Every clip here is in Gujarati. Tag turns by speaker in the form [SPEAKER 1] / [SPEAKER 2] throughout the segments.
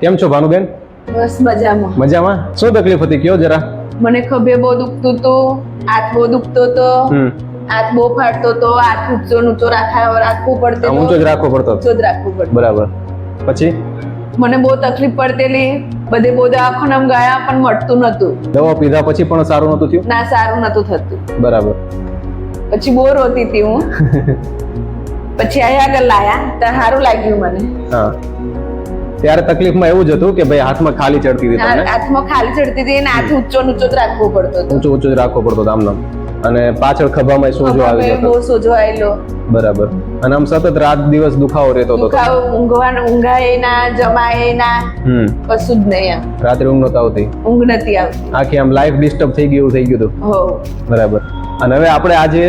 [SPEAKER 1] કેમ છો ભાનુબેન?
[SPEAKER 2] બસ મજામાં.
[SPEAKER 1] મજામાં? શું તકલીફ હતી? કયો જરા?
[SPEAKER 2] મને ખભે બહુ દુખતું તો હાથ બહુ દુખતો
[SPEAKER 1] તો
[SPEAKER 2] હાથ બહુ ફાટતો તો હાથ ઊંચો ઊંચો રાખા રાખવું પડતું
[SPEAKER 1] ઊંચો જ રાખવો પડતો
[SPEAKER 2] ઊંચો જ રાખવું પડતું.
[SPEAKER 1] બરાબર. પછી?
[SPEAKER 2] મને બહુ તકલીફ પડતેલી. બધે બહુ દવાખાનામાં ગયા પણ મળતું નતું
[SPEAKER 1] દવા પીધા પછી પણ સારું નતું થયું?
[SPEAKER 2] ના સારું નતું થતું.
[SPEAKER 1] બરાબર.
[SPEAKER 2] પછી બહુ રોતી હતી હું. પછી અહીંયા આગળ લાયા. તો સારું લાગ્યું મને.
[SPEAKER 1] હા. ત્યારે તકલીફમાં એવું જ હતું કે ભાઈ હાથમાં ખાલી ચડતી હતી તમને.
[SPEAKER 2] હાથમાં ખાલી ચડતી હતી અને હાથ ઊંચો ઊંચો જ રાખવો પડતો હતો.
[SPEAKER 1] ઊંચો ઊંચો જ રાખવો પડતો હતો આમનામ અને પાછળ ખભામાં સોજો આવી જતો.
[SPEAKER 2] બહુ સોજો આવેલો.
[SPEAKER 1] બરાબર. અને આમ સતત રાત દિવસ દુખાવો રહેતો હતો
[SPEAKER 2] દુખાવો ઊંઘવાનું ઊંઘાય ના જમાય ના.
[SPEAKER 1] હમ.
[SPEAKER 2] કશું જ નહીં
[SPEAKER 1] રાત્રે ઊંઘ નહોતી આવતી.
[SPEAKER 2] ઊંઘ નથી આવતી.
[SPEAKER 1] આખી આમ લાઈફ ડિસ્ટર્બ થઈ ગયું થઈ ગયું હતું.
[SPEAKER 2] હો.
[SPEAKER 1] બરાબર. અને હવે આપણે આજે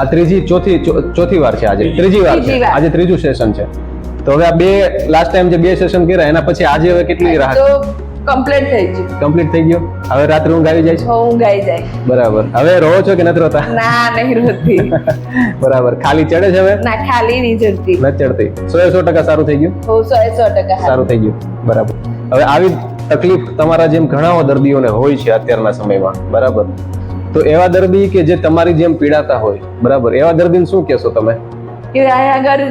[SPEAKER 1] આ ત્રીજી ચોથી ચોથી વાર છે આજે. ત્રીજી વાર છે.
[SPEAKER 2] ત્રીજી વાર.
[SPEAKER 1] આજે ત્રીજું સેશન છે. તો હવે આ બે લાસ્ટ ટાઈમ જે બે સેશન કર્યા એના પછી આજે હવે કેટલી રાહત?
[SPEAKER 2] તો કમ્પ્લીટ થઈ ગયું.
[SPEAKER 1] કમ્પ્લીટ થઈ ગયો? હવે રાત્રે ઊંઘ આવી જાય છે?
[SPEAKER 2] ઊંઘ આવી જાય.
[SPEAKER 1] બરાબર. હવે રહો છો કે નથી રહેતા
[SPEAKER 2] ના નહીં રોતી.
[SPEAKER 1] બરાબર. ખાલી ચડે છે હવે?
[SPEAKER 2] ના ખાલી નહીં ચડતી.
[SPEAKER 1] નથી ચડતી. સો સો ટકા સારું થઈ ગયું?
[SPEAKER 2] હો સો સો ટકા.
[SPEAKER 1] સારું. થઈ ગયું. બરાબર. હવે આવી તકલીફ તમારા જેમ ઘણા દર્દીઓને હોય છે અત્યારના સમયમાં. બરાબર. તો એવા દર્દી કે જે તમારી જેમ પીડાતા હોય. બરાબર. એવા દર્દીને શું કહેશો તમે?
[SPEAKER 2] કે આગળ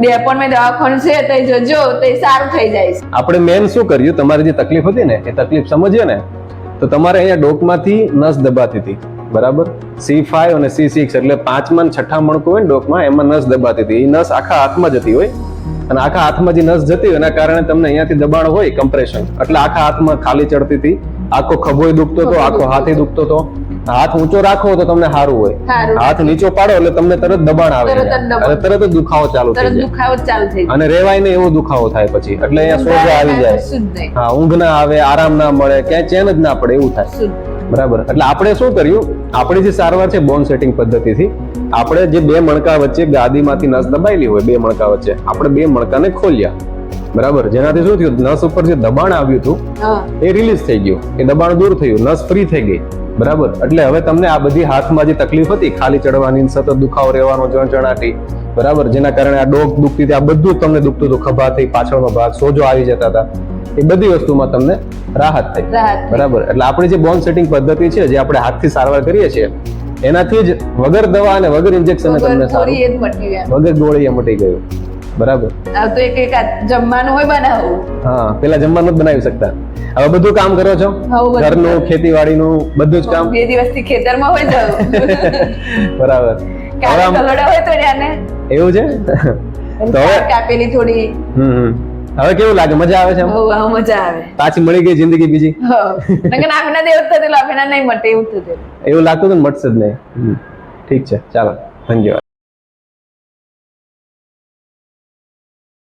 [SPEAKER 2] ડેપણ મેં દવાખાનું છે તે જજો તે સારું થઈ જાય છે.
[SPEAKER 1] આપણે મેન શું કર્યું? તમારી જે તકલીફ હતી ને એ તકલીફ સમજીએ ને તો તમારે અહીંયા ડોકમાંથી નસ દબાતી હતી. બરાબર? સી ફાઈવ અને સી સિક્સ એટલે પાંચમાં છઠ્ઠા મણકું હોય ને ડોકમાં એમાં નસ દબાતી હતી. એ નસ આખા હાથમાં જતી હોય. અને આખા હાથમાં જે નસ જતી હોય એના કારણે તમને અહીંયાથી દબાણ હોય કમ્પ્રેશન એટલે આખા હાથમાં ખાલી ચડતી હતી. આખો ખભોય દુખતો હતો આખો હાથે દુખતો હતો. હાથ ઊંચો રાખો તો તમને સારું હોય. હાથ નીચો પાડો એટલે તમને તરત દબાણ આવે અને તરત જ દુખાવો ચાલુ થઈ જાય.
[SPEAKER 2] દુખાવો ચાલુ થઈ
[SPEAKER 1] અને રેવાય ને એવો દુખાવો થાય પછી. એટલે અહીંયા સોજો આવી જાય. હા ઊંઘ ના આવે આરામ ના મળે ક્યાંય ચેન જ ના પડે એવું થાય. બરાબર. એટલે આપણે શું કર્યું? આપણી જે સારવાર છે બોન સેટિંગ પદ્ધતિથી આપણે જે બે મણકા વચ્ચે ગાદીમાંથી નસ દબાયેલી હોય બે મણકા વચ્ચે આપણે બે મણકાને ખોલ્યા. બરાબર. જેનાથી શું થયું? નસ ઉપર જે દબાણ આવ્યું હતું એ રિલીઝ થઈ ગયું. એ દબાણ દૂર થયું. નસ ફ્રી થઈ ગઈ. બરાબર? એટલે હવે તમને આ બધી હાથમાં જે તકલીફ હતી ખાલી ચડવાની સતત દુખાવો રહેવાનો ચણચણાટી બરાબર? જેના કારણે આ ડોક દુખતી હતી આ બધું તમને દુખતું હતું ખભાથી પાછળનો ભાગ સોજો આવી જતા હતા. એ બધી વસ્તુમાં તમને રાહત થઈ. બરાબર? એટલે આપણી જે બોન સેટિંગ પદ્ધતિ છે જે આપણે હાથથી સારવાર કરીએ છીએ એનાથી જ વગર દવા અને વગર ઇન્જેક્શન તમને
[SPEAKER 2] વગર
[SPEAKER 1] સારું. વગર ગોળીએ મટી ગયું. બરાબર?
[SPEAKER 2] આ તો એક એક જમવાનું હોય બનાવું
[SPEAKER 1] હા પેલા જમવાનું જ બનાવી શકતા. હવે બધું કામ કરો છો? ઘરનું ખેતીવાડીનું બધું જ કામ?
[SPEAKER 2] બે દિવસથી ખેતરમાં હોય જાવ
[SPEAKER 1] બરાબર.
[SPEAKER 2] કલોડા હોય તો એને
[SPEAKER 1] એવું છે? તો હવે
[SPEAKER 2] કાપેલી થોડી.
[SPEAKER 1] હમ. હવે કેવું લાગે? મજા આવે છે
[SPEAKER 2] બહુ મજા આવે.
[SPEAKER 1] પાછી મળી ગઈ જિંદગી બીજી?
[SPEAKER 2] નકર આપણા દેવ થતું આપણા નહીં મટે એવું થતું
[SPEAKER 1] એવું લાગતું તો ને મટશે જ નહીં. ઠીક છે ચાલો. ધન્યવાદ